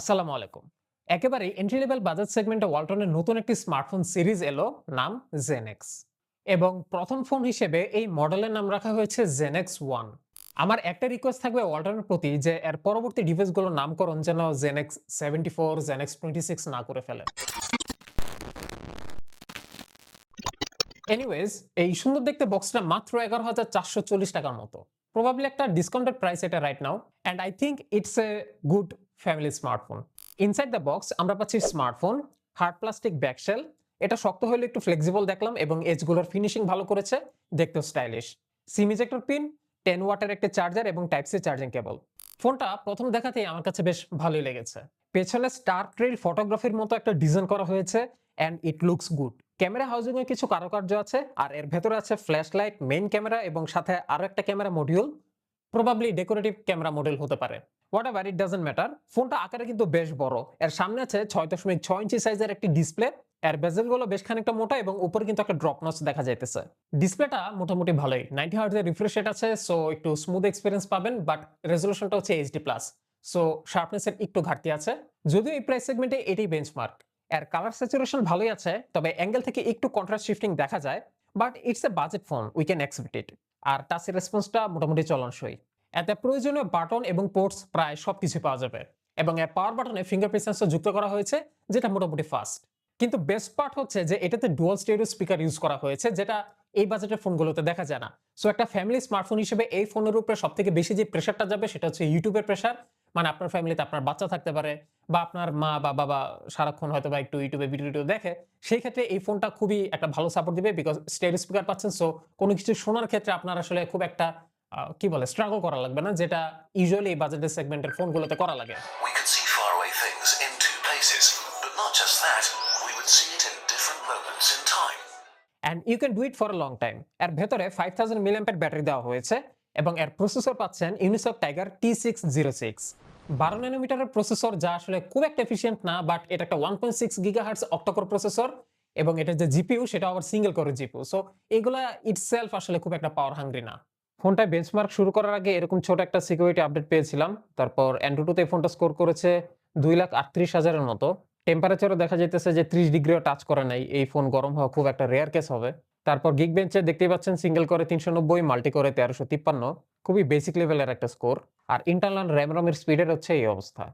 আসসালামু আলাইকুম। একেবারে এন্ট্রি লেভেল বাজার সেগমেন্টে ওয়ালটনের নতুন একটি স্মার্টফোন সিরিজ এলো, নাম জেনেক্স এবং প্রথম ফোন হিসেবে এই মডেলের নাম রাখা হয়েছে জেনেক্স ওয়ান আমার একটা রিকোয়েস্ট থাকবে ওয়ালটনের প্রতি যে এর পরবর্তী ডিভাইসগুলোর নামকরণ যেন Genex seventy four Genex twenty six না করে ফেলে। এনিওয়েজ এই সুন্দর দেখতে বক্সটা মাত্র এগারো হাজার চারশো চল্লিশ টাকার মতো। প্রবাবলি একটা ডিসকাউন্টেড প্রাইস এটা right now and I think it's a good family smartphone inside the box আমরা পাচ্ছি স্মার্টফোন হার্ড প্লাস্টিক ব্যাকশেল এটা শক্ত হলে একটু ফ্লেক্সিবল দেখলাম এবং এজগুলোর ফিনিশিং ভালো করেছে, দেখতেও stylish SIM ejector pin ten ওয়াটের একটা চার্জার এবং টাইপ সি চার্জিং কেবল ফোনটা প্রথম দেখাতেই আমার কাছে বেশ ভালোই লেগেছে। পেছনে স্টার ট্রেল ফটোগ্রাফির মতো একটা ডিজাইন করা হয়েছে and it looks good camera housing কিছু কারুকার্য আছে আর এর ভেতরে আছে ফ্ল্যাশ লাইট মেইন ক্যামেরা এবং সাথে আরও একটা camera module probably decorative camera model হতে পারে। হোয়াট ইট ডাজেন্ট ম্যাটার ফোনটা আকারে কিন্তু বেশ বড়। এর সামনে আছে ছয় দশমিক ছয় ইঞ্চি সাইজের একটি ডিসপ্লে এর বেজেলগুলো বেশ খানিকটা মোটা এবং উপরে কিন্তু একটা ড্রপ নচ দেখা যাইতেছে। ডিসপ্লেটা মোটামুটি ভালোই। নাইনটি হার্টের রিফ্রেশ রেট আছে সো একটু স্মুথ এক্সপিরিয়েন্স পাবেন বাট রেজলিউশনটা হচ্ছে এইচডি প্লাস সো শার্পনেসের একটু ঘাটতি আছে। যদিও এই প্রাইস সেগমেন্টে এটাই বেঞ্চমার্ক এর কালার স্যাচুরেশন ভালোই আছে, তবে অ্যাঙ্গেল থেকে একটু কন্ট্রাস্ট শিফটিং দেখা যায় but it's a budget phone we can accept it আর টাচের রেসপন্সটা মোটামুটি চলনসই। এতে প্রয়োজনীয় বাটন এবং পোর্টস প্রায় সবকিছু পাওয়া যাবে। এবং এর পাওয়ার বাটনে ফিঙ্গারপ্রিন্ট সেন্সর যুক্ত করা হয়েছে, যেটা মোটামুটি ফাস্ট কিন্তু বেস্ট পার্ট হচ্ছে যে এটাতে ডুয়াল স্টেরিও স্পিকার ইউজ করা হয়েছে, যেটা এই বাজেটের ফোনগুলোতে দেখা যায় না। সো একটা ফ্যামিলি স্মার্টফোন হিসেবে এই ফোনের উপরে সব থেকে বেশি যে প্রেশারটা যাবে, সেটা হচ্ছে ইউটিউবের প্রেশার মানে আপনার ফ্যামিলিতে আপনার বাচ্চা থাকতে পারে, বা আপনার মা বা বাবা সারাক্ষণ হয়তো বা একটু ইউটিউবে ভিডিও দেখে, সেই ক্ষেত্রে এই ফোনটা খুবই একটা ভালো সাপোর্ট দিবে বিকজ স্টেরিও স্পিকার পাচ্ছেন। সো কোনো কিছু শোনার ক্ষেত্রে আপনার আসলে খুব একটা কি বলে স্ট্রাগল করা লাগবে না যেটা ইউজুয়ালি এই বাজেটের সেগমেন্টের ফোনগুলোতে করা লাগে। We could see faraway things in two places, but not just that, we would see it in different moments in time. And you can do it for long time এর ভেতরে ফাইভ থাউজেন্ড মিলিয়াম্পের ব্যাটারি দেওয়া হয়েছে এবং এর processor পাচ্ছেন Unisoc Tiger T six zero six বারো ন্যানোমিটারের processor যা আসলে খুব একটা এফিসিয়েন্ট না বাট এটা একটা one point six gigahertz octacore processor এবং এটা যে জিপিউ সেটা আবার সিঙ্গেল করে জিপিউ সো এগুলা ইটসেলফ আসলে খুব একটা পাওয়ার হাঙ্গ্রি না। ফোনটায় বেঞ্চমার্ক শুরু করার আগে এরকম ছোট একটা সিকিউরিটি আপডেট পেয়েছিলাম। তারপর অ্যান্ড্রুটুতে ফোনটা স্কোর করেছে দুই লাখ আটত্রিশ হাজারের মতো। টেম্পারেচারও দেখা যাইতেছে যে ত্রিশ ডিগ্রিও টাচ করে নাই। এই ফোন গরম হওয়া খুব একটা রেয়ার কেস হবে। তারপর গিগ বেঞ্চে দেখতেই পাচ্ছেন সিঙ্গেল করে তিনশো নব্বই মাল্টি করে তেরোশো তিপ্পান্ন। খুবই বেসিক লেভেলের একটা স্কোর আর ইন্টারনাল র্যাম রমের স্পিডের হচ্ছে এই অবস্থা।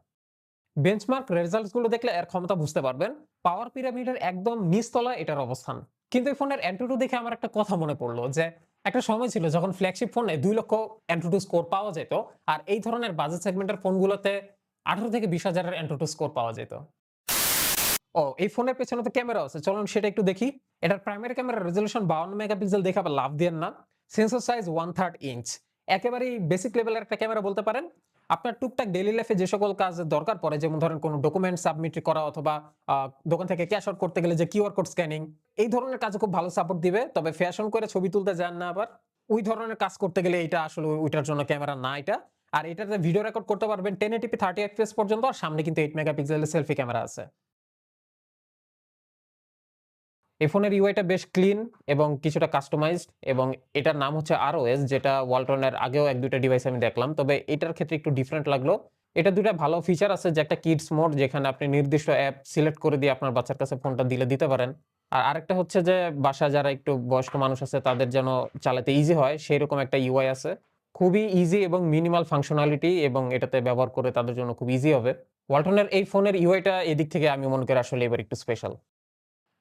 বেঞ্চমার্ক রেজাল্টসগুলো দেখলে এর ক্ষমতা বুঝতে পারবেন। পাওয়ার পিরামিডের একদম নিচতলা এটার অবস্থান। কিন্তু এই ফোনের অ্যান্ট্রুটু দেখে আমার একটা কথা মনে পড়ল যে একটা সময় ছিল যখন ফ্ল্যাগশিপ ফোনে দুই লক্ষ অ্যান্ড্রোটু স্কোর পাওয়া যেত, আর এই ধরনের বাজেট সেগমেন্টের ফোনগুলোতে আঠারো থেকে বিশ হাজারের অ্যান্ড্রোটু স্কোর পাওয়া যেত। ও, এই ফোনের পেছনে তো ক্যামেরা আছে, চলুন সেটা একটু দেখি। এটার প্রাইমারি ক্যামেরার রেজলিউশন বাউন্ন মেগাপিক্সেল দেখে আবার লাভ দিয়ে না। Sensor size one third inch একেবারেই বেসিক লেভেলের একটা ক্যামেরা বলতে পারেন। আপনার টুকটাক ডেলি লাইফে যে সকল কাজ দরকার পড়ে, যেমন ধরেন কোনো ডকুমেন্ট সাবমিট করা অথবা দোকান থেকে ক্যাশ আউট করতে গেলে যে কিউআর কোড স্ক্যানিং এই ধরনের কাজ খুব ভালো সাপোর্ট দিবে। তবে ফ্যাশন করে ছবি তুলতে যান না আবার। ওই ধরনের কাজ করতে গেলে এটা আসলে ওইটার জন্য ক্যামেরা না এটা। আর এটাতে ভিডিও রেকর্ড করতে পারবেন টেন এটিপি থার্টি এফপিএস পর্যন্ত, আর সামনে কিন্তু এইট মেগাপিক্সেলের সেলফি ক্যামেরা আছে। এই ফোনের ইউআইটা বেশ ক্লিন এবং কিছুটা কাস্টমাইজড এবং এটার নাম হচ্ছে আরওএস যেটা ওয়ালটনের আগেও এক দুইটা ডিভাইস আমি দেখলাম। তবে এটার ক্ষেত্রে একটু ডিফারেন্ট লাগল। এটা দুটা ভালো ফিচার আছে যে একটা কিডস মোড যেখানে আপনি নির্দিষ্ট অ্যাপ সিলেক্ট করে দিয়ে আপনার বাচ্চার কাছে ফোনটা দিলে দিতে পারেন। আর আরেকটা হচ্ছে যে বাসা যারা একটু বয়স্ক মানুষ আছে, তাদের যেন চালাতে ইজি হয় সেই রকম একটা ইউআই আছে। খুবই ইজি এবং মিনিমাল ফাংশনালিটি এবং এটাতে ব্যবহার করে তাদের জন্য খুব ইজি হবে। ওয়ালটনের এই ফোনের ইউআইটা এদিক থেকে আমি মনে করি আসলে এবার একটু স্পেশাল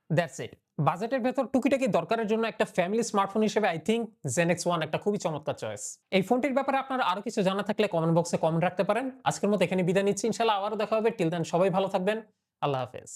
দ্যাটস ইট বাজেটের ভেতর টুকিটাকি দরকারের জন্য একটা ফ্যামিলি স্মার্টফোন হিসেবে আই থিঙ্ক জেনেক্স ওয়ান একটা খুবই চমৎকার চয়েস এই ফোনটির ব্যাপারে আপনার আরও কিছু জানা থাকলে কমেন্ট বক্সে কমেন্ট রাখতে পারেন। আজকের মতো এখানে বিদায় নিচ্ছি। ইনশাল্লাহ আবারও দেখা হবে। টিল দেন সবাই ভালো থাকবেন। আল্লাহ হাফেজ।